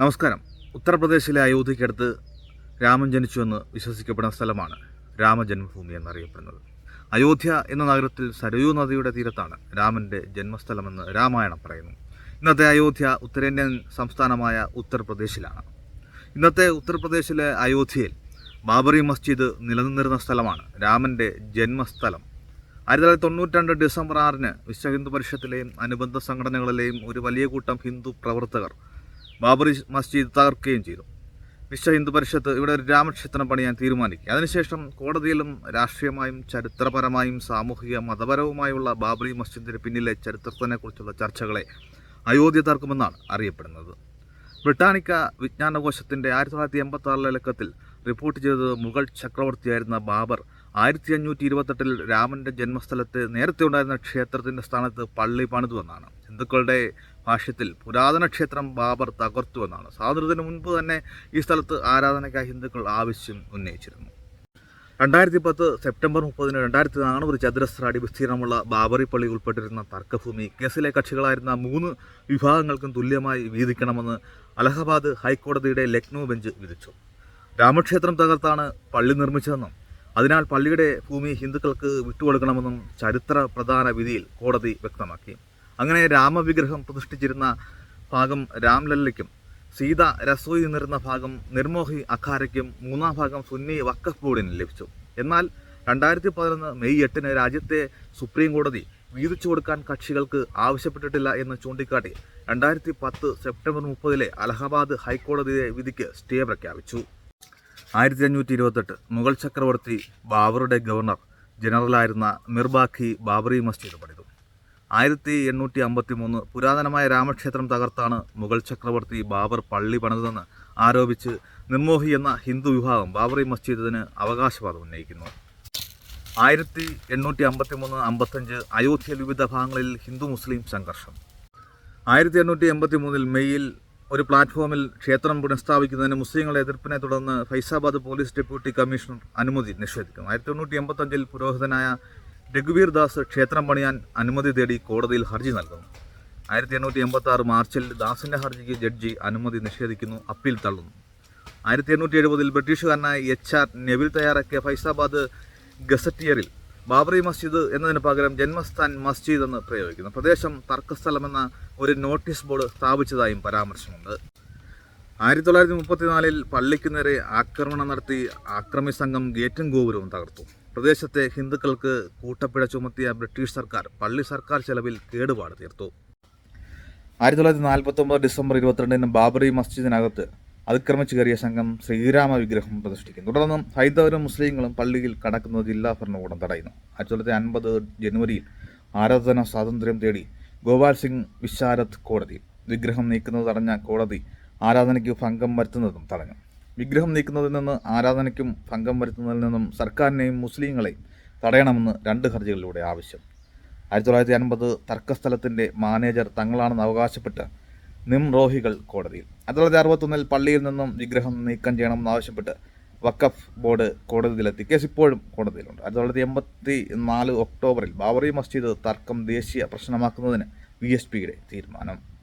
നമസ്കാരം. ഉത്തർപ്രദേശിലെ അയോധ്യയ്ക്കടുത്ത് രാമൻ ജനിച്ചുവെന്ന് വിശ്വസിക്കപ്പെടുന്ന സ്ഥലമാണ് രാമജന്മഭൂമി എന്നറിയപ്പെടുന്നത്. അയോധ്യ എന്ന നഗരത്തിൽ സരയൂ നദിയുടെ തീരത്താണ് രാമന്റെ ജന്മസ്ഥലമെന്ന് രാമായണം പറയുന്നു. ഇന്നത്തെ അയോധ്യ ഉത്തരേന്ത്യൻ സംസ്ഥാനമായ ഉത്തർപ്രദേശിലാണ്. ഇന്നത്തെ ഉത്തർപ്രദേശിലെ അയോധ്യയിൽ ബാബറി മസ്ജിദ് നിലനിന്നിരുന്ന സ്ഥലമാണ് രാമന്റെ ജന്മസ്ഥലം. ആയിരത്തി തൊള്ളായിരത്തി തൊണ്ണൂറ്റി രണ്ട് ഡിസംബർ ആറിന് വിശ്വ ഹിന്ദു പരിഷത്തിലെയും അനുബന്ധ സംഘടനകളിലെയും ഒരു വലിയ കൂട്ടം ഹിന്ദു പ്രവർത്തകർ ബാബറി മസ്ജിദ് തകർക്കുകയും ചെയ്തു. വിശ്വ ഹിന്ദു പരിഷത്ത് ഇവിടെ ഒരു രാമക്ഷേത്രം പണിയാൻ തീരുമാനിക്കുക അതിനുശേഷം കോടതിയിലും രാഷ്ട്രീയമായും ചരിത്രപരമായും സാമൂഹിക മതപരവുമായുള്ള ബാബറി മസ്ജിദിന് പിന്നിലെ ചരിത്രത്തിനെക്കുറിച്ചുള്ള ചർച്ചകളെ അയോധ്യ തർക്കമെന്നാണ് അറിയപ്പെടുന്നത്. ബ്രിട്ടാനിക്ക വിജ്ഞാനകോശത്തിന്റെ ആയിരത്തി തൊള്ളായിരത്തി എൺപത്തി ആറിലെ ലക്കത്തിൽ റിപ്പോർട്ട് ചെയ്തത് മുഗൾ ചക്രവർത്തിയായിരുന്ന ബാബർ ആയിരത്തി അഞ്ഞൂറ്റി ഇരുപത്തെട്ടിൽ രാമന്റെ ജന്മസ്ഥലത്ത് നേരത്തെ ഉണ്ടായിരുന്ന ക്ഷേത്രത്തിന്റെ സ്ഥാനത്ത് പള്ളി പണിതുവെന്നാണ് ഹിന്ദുക്കളുടെ ഭാഷ്യത്തിൽ പുരാതന ക്ഷേത്രം ബാബർ തകർത്തുവെന്നാണ് സ്വാതന്ത്ര്യത്തിന് മുൻപ് തന്നെ ഈ സ്ഥലത്ത് ആരാധനയ്ക്കായി ഹിന്ദുക്കൾ ആവശ്യം ഉന്നയിച്ചിരുന്നു. രണ്ടായിരത്തി പത്ത് സെപ്റ്റംബർ മുപ്പതിന് രണ്ടായിരത്തി നാനൂറ് ചതുരശ്ര അടി വിസ്തീർണമുള്ള ബാബറി പള്ളി ഉൾപ്പെട്ടിരുന്ന തർക്കഭൂമി കേസിലെ കക്ഷികളായിരുന്ന മൂന്ന് വിഭാഗങ്ങൾക്കും തുല്യമായി വീതിക്കണമെന്ന് അലഹബാദ് ഹൈക്കോടതിയുടെ ലക്നൗ ബെഞ്ച് വിധിച്ചു. രാമക്ഷേത്രം തകർത്താണ് പള്ളി നിർമ്മിച്ചതെന്നും അതിനാൽ പള്ളിയുടെ ഭൂമി ഹിന്ദുക്കൾക്ക് വിട്ടുകൊടുക്കണമെന്നും ചരിത്ര പ്രധാന വിധിയിൽ കോടതി വ്യക്തമാക്കി. അങ്ങനെ രാമവിഗ്രഹം പ്രതിഷ്ഠിച്ചിരുന്ന ഭാഗം രാംലല്ലയ്ക്കും സീത രസോയി നിന്നിരുന്ന ഭാഗം നിർമോഹി അഖാരയ്ക്കും മൂന്നാം ഭാഗം സുന്നി വക്കഫ് ബോർഡിന് ലഭിച്ചു. എന്നാൽ രണ്ടായിരത്തി പതിനൊന്ന് മെയ് എട്ടിന് രാജ്യത്തെ സുപ്രീം കോടതി വീതിച്ചു കൊടുക്കാൻ കക്ഷികൾക്ക് ആവശ്യപ്പെട്ടിട്ടില്ല എന്ന് ചൂണ്ടിക്കാട്ടി രണ്ടായിരത്തി പത്ത് സെപ്റ്റംബർ മുപ്പതിലെ അലഹബാദ് ഹൈക്കോടതിയെ വിധിക്ക് സ്റ്റേ പ്രഖ്യാപിച്ചു. ആയിരത്തി അഞ്ഞൂറ്റി ഇരുപത്തെട്ട് മുഗൾ ചക്രവർത്തി ബാബറുടെ ഗവർണർ ജനറലായിരുന്ന മിർബാഖി ബാബറി മസ്ജിദ് പണിതു. ആയിരത്തി എണ്ണൂറ്റി അമ്പത്തി മൂന്ന് പുരാതനമായ രാമക്ഷേത്രം തകർത്താണ് മുഗൾ ചക്രവർത്തി ബാബർ പള്ളി പണിതതെന്ന് ആരോപിച്ച് നിർമോഹി എന്ന ഹിന്ദു വിഭാഗം ബാബറി മസ്ജിദിന് അവകാശവാദം ഉന്നയിക്കുന്നു. ആയിരത്തി എണ്ണൂറ്റി അമ്പത്തി മൂന്ന് അമ്പത്തഞ്ച് അയോധ്യയിൽ വിവിധ ഭാഗങ്ങളിൽ ഹിന്ദു മുസ്ലിം സംഘർഷം. ആയിരത്തി എണ്ണൂറ്റി എൺപത്തി മൂന്നിൽ മെയ്യിൽ ഒരു പ്ലാറ്റ്ഫോമിൽ ക്ഷേത്രം പുനഃസ്ഥാപിക്കുന്നതിന് മുസ്ലിങ്ങളുടെ എതിർപ്പിനെ തുടർന്ന് ഫൈസാബാദ് പോലീസ് ഡെപ്യൂട്ടി കമ്മീഷണർ അനുമതി നിഷേധിക്കുന്നു ആയിരത്തി തൊണ്ണൂറ്റി എൺപത്തഞ്ചിൽ പുരോഹിതനായ രഘുവീർ ദാസ് ക്ഷേത്രം പണിയാൻ അനുമതി തേടി കോടതിയിൽ ഹർജി നൽകുന്നു. ആയിരത്തി എണ്ണൂറ്റി എൺപത്തി ആറ് മാർച്ചിൽ ദാസിന്റെ ഹർജിക്ക് ജഡ്ജി അനുമതി നിഷേധിക്കുന്നു അപ്പീൽ തള്ളുന്നു. ആയിരത്തി എണ്ണൂറ്റി എഴുപതിൽ ബ്രിട്ടീഷുകാരനായ എച്ച് ആർ നെവിൽ തയ്യാറാക്കിയ ഫൈസാബാദ് ഗസറ്റിയറിൽ ബാബറി മസ്ജിദ് എന്നതിന് പകരം ജന്മസ്ഥാൻ മസ്ജിദ് എന്ന് പ്രയോഗിക്കുന്നു. പ്രദേശം തർക്കസ്ഥലമെന്ന ഒരു നോട്ടീസ് ബോർഡ് സ്ഥാപിച്ചതായും പരാമർശമുണ്ട്. ആയിരത്തി തൊള്ളായിരത്തി മുപ്പത്തിനാലിൽ പള്ളിക്ക് നേരെ ആക്രമണം നടത്തി ആക്രമി സംഘം ഗേറ്റും ഗോപുരവും തകർത്തു. പ്രദേശത്തെ ഹിന്ദുക്കൾക്ക് കൂട്ടപ്പിഴ ചുമത്തിയ ബ്രിട്ടീഷ് സർക്കാർ പള്ളി സർക്കാർ ചെലവിൽ കേടുപാട് തീർത്തു. ആയിരത്തി തൊള്ളായിരത്തി നാൽപ്പത്തി ഒമ്പത് ഡിസംബർ ഇരുപത്തിരണ്ടിന് ബാബറി മസ്ജിദിനകത്ത് അതിക്രമിച്ചു കയറിയ സംഘം ശ്രീരാമ വിഗ്രഹം പ്രതിഷ്ഠിക്കുന്നു. തുടർന്ന് ഹൈന്ദവരും മുസ്ലിങ്ങളും പള്ളിയിൽ കടക്കുന്നത് ജില്ലാ ഭരണകൂടം തടയുന്നു. ആയിരത്തി തൊള്ളായിരത്തി അൻപത് ജനുവരിയിൽ ആരാധന സ്വാതന്ത്ര്യം തേടി ഗോപാൽ സിംഗ് വിശാരദ് കോടതി. വിഗ്രഹം നീക്കുന്നത് തടഞ്ഞ കോടതി ആരാധനയ്ക്ക് ഭംഗം വരുത്തുന്നതും തടഞ്ഞു. വിഗ്രഹം നീക്കുന്നതിൽ നിന്ന് ആരാധനയ്ക്കും ഭംഗം വരുത്തുന്നതിൽ നിന്നും സർക്കാരിനെയും മുസ്ലിങ്ങളെയും തടയണമെന്ന് രണ്ട് ഹർജികളിലൂടെ ആവശ്യം. ആയിരത്തി തൊള്ളായിരത്തി അൻപത് തർക്കസ്ഥലത്തിന്റെ മാനേജർ തങ്ങളാണെന്ന് അവകാശപ്പെട്ട് നിംറോഹികൾ കോടതിയിൽ. ആയിരത്തി അറുപത്തൊന്നിൽ പള്ളിയിൽ നിന്നും വിഗ്രഹം നീക്കം ചെയ്യണം എന്നാവശ്യപ്പെട്ട് വഖഫ് ബോർഡ് കോടതിയിലെത്തി. കേസ് ഇപ്പോഴും കോടതിയിലുണ്ട്. ആയിരത്തി തൊള്ളായിരത്തി എൺപത്തി നാല് ഒക്ടോബറിൽ ബാബറി മസ്ജിദ് തർക്കം ദേശീയ പ്രശ്നമാക്കുന്നതിന് വി എസ് പിയുടെ തീരുമാനം.